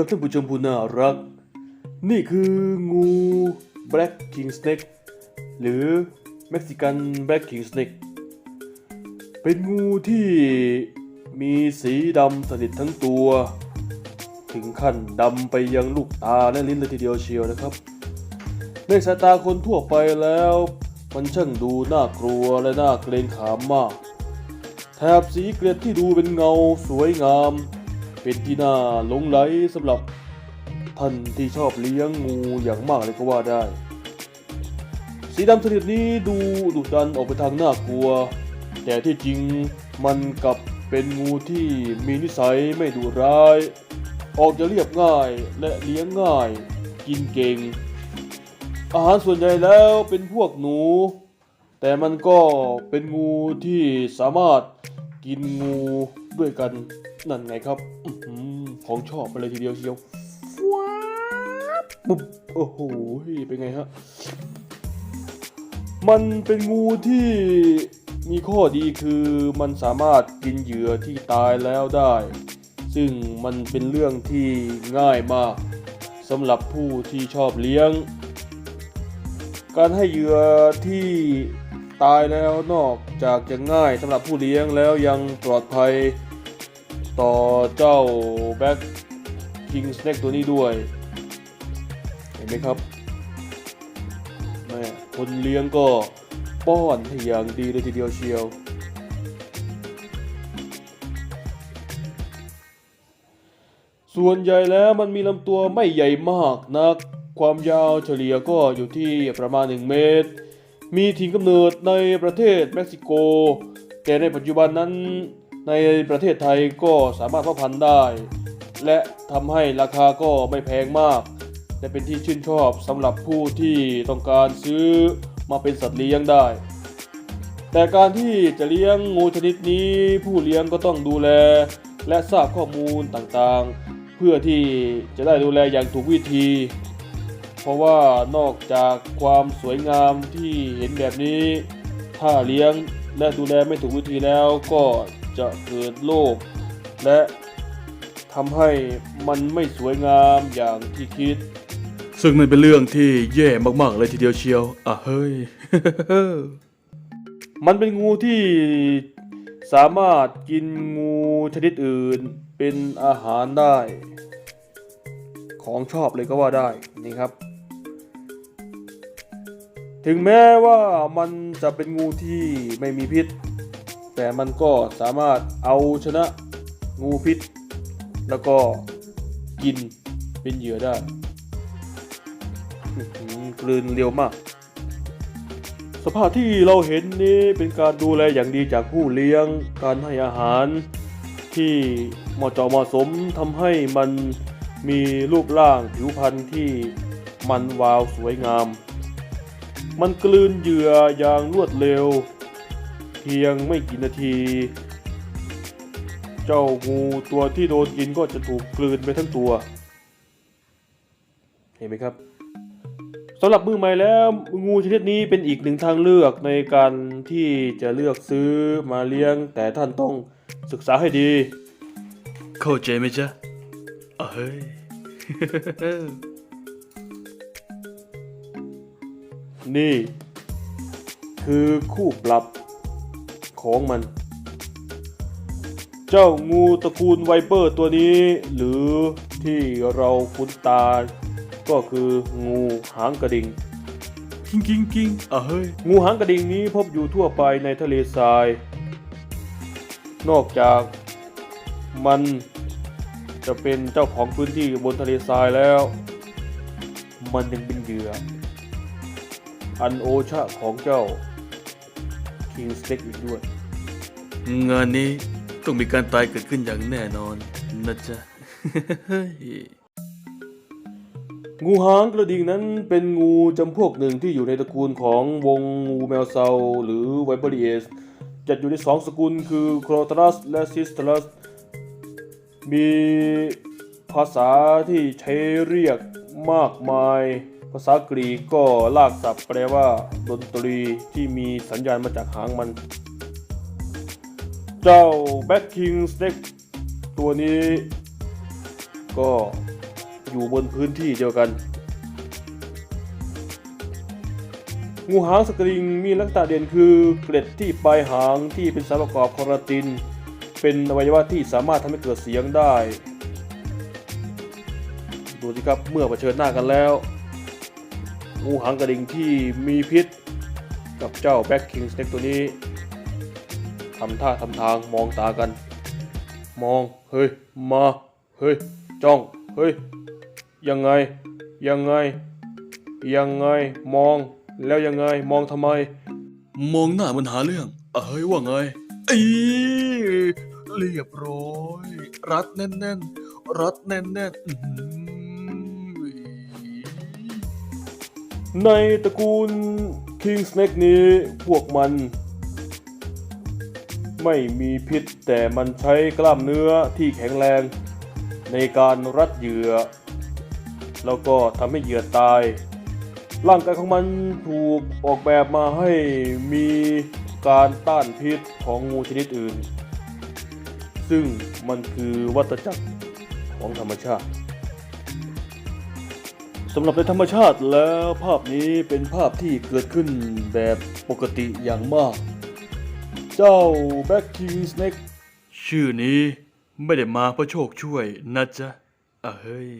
ครับท่านผู้ชมผู้น่ารัก นี่คืองู Black King Snake หรือ Mexican Black King Snake เป็นงูที่มีสีดำสนิททั้งตัว ถึงขั้นดำไปยังลูกตาและลิ้นเลยทีเดียวเชียวนะครับ ในสายตาคนทั่วไปแล้ว มันช่างดูน่ากลัวและน่าเกรงขามมาก แถบสีเกล็ดที่ดูเป็นเงาสวยงาม เป็นที่น่าหลงไหลสำหรับท่านที่ชอบเลี้ยงงูอย่างมากเลยก็ว่าได้ สีดำชนิดนี้ดูดุดันออกไปทางน่ากลัว แต่ที่จริงมันกลับเป็นงูที่มีนิสัยไม่ดุร้าย ออกจะเรียบง่ายและเลี้ยงง่าย กินเก่ง อาหารส่วนใหญ่แล้วเป็นพวกหนู แต่มันก็เป็นงูที่สามารถ กินงูด้วยกันนั่นไงครับอื้อหือของชอบไปเลยทีเดียวเชียวว้าวปุ๊บโอ้โหเป็นไงฮะมันเป็นงูที่มีข้อดีคือมันสามารถกินเหยื่อที่ตายแล้วได้ ซึ่งมันเป็นเรื่องที่ง่ายมากสำหรับผู้ที่ชอบเลี้ยง การให้เหยื่อที่ ตายแล้วนอกจากจะง่ายสำหรับผู้เลี้ยงแล้วยังปลอดภัยต่อเจ้าแบ็คคิงสเน็กตัวนี้ด้วย เห็นไหมครับแม่คนเลี้ยงก็ป้อนให้อย่างดีเลยทีเดียวเชียว ส่วนใหญ่แล้วมันมีลำตัวไม่ใหญ่มากนัก ความยาวเฉลี่ยก็อยู่ที่ประมาณ 1 เมตร มีถิ่นกำเนิดในประเทศเม็กซิโก แต่ในปัจจุบันนั้นในประเทศไทยก็สามารถเพาะพันธุ์ได้ และทำให้ราคาก็ไม่แพงมาก และเป็นที่ชื่นชอบสำหรับผู้ที่ต้องการซื้อมาเป็นสัตว์เลี้ยงได้ แต่การที่จะเลี้ยงงูชนิดนี้ ผู้เลี้ยงก็ต้องดูแล และทราบข้อมูลต่างๆ เพื่อที่จะได้ดูแลอย่างถูกวิธี เพราะว่านอกจากความสวยงามที่เห็นแบบนี้ ถ้าเลี้ยงและดูแลไม่ถูกวิธีแล้วก็จะเกิดโรคและทำให้มันไม่สวยงามอย่างที่คิด ซึ่งมันเป็นเรื่องที่แย่มากๆเลยทีเดียวเชียว อะเฮ้ย มันเป็นงูที่สามารถกินงูชนิดอื่นเป็นอาหารได้ ของชอบเลยก็ว่าได้นี่ครับ ถึงแม้ว่ามันจะเป็นงูที่ไม่มีพิษ แต่มันก็สามารถเอาชนะงูพิษ แล้วก็กินเป็นเหยื่อได้กลืนเร็วมาก สภาพที่เราเห็นนี้เป็นการดูแลอย่างดีจากผู้เลี้ยง การให้อาหารที่เหมาะเจาะเหมาะสมทำให้มันมีรูปร่างผิวพรรณที่มันวาวสวยงาม มันกลืนเหยื่ออย่างรวดเร็ว เพียงไม่กี่นาที เจ้างูตัวที่โดนกินก็จะถูกกลืนไปทั้งตัว เห็นไหมครับสำหรับมือใหม่แล้วงูชนิดนี้เป็นอีกหนึ่งทางเลือกในการที่จะเลือกซื้อมาเลี้ยง แต่ท่านต้องศึกษาให้ดี เข้าใจไหมจ๊ะเฮ้ย นี่ คือคู่ปรับของมัน เจ้างูตระกูลไวเปอร์ตัวนี้ หรือที่เราคุ้นตา ก็คืองูหางกระดิ่งกิ้งกิ้งกิ้งอะเฮ้ย งูหางกระดิ่งนี้พบอยู่ทั่วไปในทะเลทราย นอกจากมันจะเป็นเจ้าของพื้นที่บนทะเลทรายแล้ว มันยังเป็นเหยื่อ อันโอชะของเจ้าคิงสเต็กอีกด้วย งานนี้ต้องมีการตายเกิดขึ้นอย่างแน่นอนนะจ๊ะ งูหางกระดิ่งนั้นเป็นงูจำพวกหนึ่งที่อยู่ในตระกูลของวงงูแมวเซาหรือไวเบรีเอสจัดอยู่ในสองสกุลคือโครตรัสและซิสตรัส มีภาษาที่ใช้เรียกมากมาย ภาษากรีกก็ลากศัพท์แปลว่า ดนตรีที่มีสัญญาณมาจากหางมัน เจ้าแบ็คคิงสเต็กตัวนี้ ก็อยู่บนพื้นที่เดียวกัน งูหางสกริงมีลักษณะเด่นคือเกล็ดที่ปลายหางที่เป็นสารประกอบคอราติน เป็นอวัยวะที่สามารถทำให้เกิดเสียงได้ ดูสิครับเมื่อเผชิญหน้ากันแล้ว งูหางกระดิ่งที่มีพิษ กับเจ้าแบ็คคิงสเน็กตัวนี้ทำท่าทำทางมองตากัน มอง เฮ้ย มา เฮ้ย จ้อง เฮ้ย ยังไง ยังไง ยังไง มอง แล้วยังไง มองทำไม มองหน้ามันหาเรื่องเอ้ย ว่าไงอีเรียบร้อย รัดแน่นๆ รัดแน่นๆ ในตระกูล King Snake นี้พวกมัน ไม่มีพิษแต่มันใช้กล้ามเนื้อที่แข็งแรง ในการรัดเหยื่อ แล้วก็ทำให้เหยื่อตาย ร่างกายของมันถูกออกแบบมาให้มีการต้านพิษของงูชนิดอื่น ซึ่งมันคือวัฏจักรของธรรมชาติ สำหรับในธรรมชาติแล้วภาพนี้เป็นภาพที่เกิดขึ้นแบบปกติอย่างมาก เจ้าแบ็คคิงสเน็กชื่อนี้ไม่ได้มาเพราะโชคช่วยนะจ๊ะเอ้ย